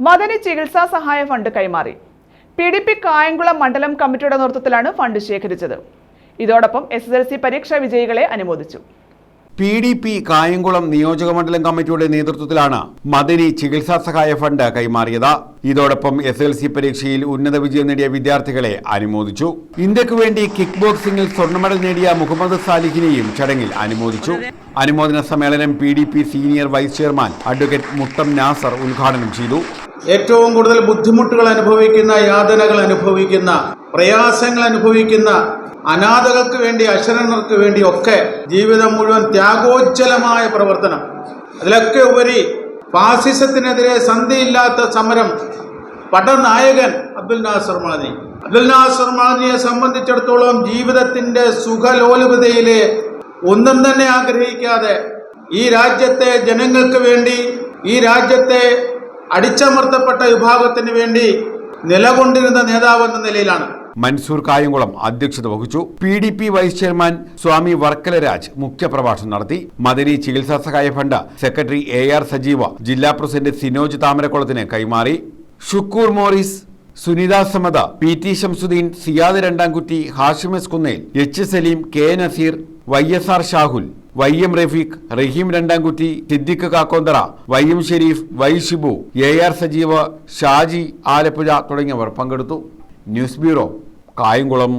മദനി ചികിത്സാ സഹായ ഫണ്ട് കൈമാറി. പി ഡി പി കായംകുളം മണ്ഡലം കമ്മിറ്റിയുടെ നേതൃത്വത്തിലാണ് ഫണ്ട് ശേഖരിച്ചത്. ഇതോടൊപ്പം എസ് എസ് എൽ സി പരീക്ഷാ വിജയികളെ അനുമോദിച്ചു. പി ഡി പി കായംകുളം നിയോജക മണ്ഡലം കമ്മിറ്റിയുടെ നേതൃത്വത്തിലാണ് മദനി ചികിത്സാ സഹായ ഫണ്ട് കൈമാറിയത്. ഇതോടൊപ്പം എസ് എൽ സി പരീക്ഷയിൽ ഉന്നത വിജയം നേടിയ വിദ്യാർത്ഥികളെ അനുമോദിച്ചു. ഇന്ത്യയ്ക്ക് വേണ്ടി കിക്ക് ബോക്സിംഗിൽ സ്വർണ മെഡൽ നേടിയ മുഹമ്മദ് സാലിഹിനെയും ചടങ്ങിൽ അനുമോദിച്ചു. അനുമോദന സമ്മേളനം P senior vice chairman advocate Muttam Nasar ഉദ്ഘാടനം ചെയ്തു. ഏറ്റവും കൂടുതൽ ബുദ്ധിമുട്ടുകൾ അനുഭവിക്കുന്ന യാതനകൾ അനുഭവിക്കുന്ന പ്രയാസങ്ങൾ അനുഭവിക്കുന്ന അനാഥകൾക്ക് വേണ്ടി അശരണർക്ക് വേണ്ടി ഒക്കെ ജീവിതം മുഴുവൻ ത്യാഗോജ്ജലമായ പ്രവർത്തനം. അതിലൊക്കെ ഉപരി ഫാസിസത്തിനെതിരെ സന്ധിയില്ലാത്ത സമരം പടനായകൻ അബ്ദുൽ നാസർ മാദിനി അബ്ദുൽ നാസർ മാദിനിയെ സംബന്ധിച്ചിടത്തോളം ജീവിതത്തിന്റെ സുഖലോലുപതയിലെ ഒന്നും തന്നെ ആഗ്രഹിക്കാതെ ഈ രാജ്യത്തെ ജനങ്ങൾക്ക് വേണ്ടി ഈ രാജ്യത്തെ അടിച്ചമർത്തപ്പെട്ട വിഭാഗത്തിന് വേണ്ടി നിലകൊണ്ടിരുന്ന നേതാവ് എന്ന നിലയിലാണ്. മൻസൂർ കായംകുളം അധ്യക്ഷത വഹിച്ചു. P D P vice chairman സ്വാമി വർക്കലരാജ് മുഖ്യപ്രഭാഷണം നടത്തി. മദനി ചികിത്സാ സഹായ ഫണ്ട് സെക്രട്ടറി എ ആർ സജീവ ജില്ലാ പ്രസിഡന്റ് സിനോജ് താമരക്കുളത്തിന് കൈമാറി. Shukoor Morris Sunitha Samatha P T Shamsuddin Siyad Randamkutty ഹാഷിമസ് Kunnel H Saleem K Naseer Y S R Shahul. Y M Rafeeq Raheem Randamkutty Siddique Kakkonthara Y M Shareef Y Shibu A R Sajeev Shaji Alappuzha തുടങ്ങിയവർ പങ്കെടുത്തു. News bureau Kayamkulam.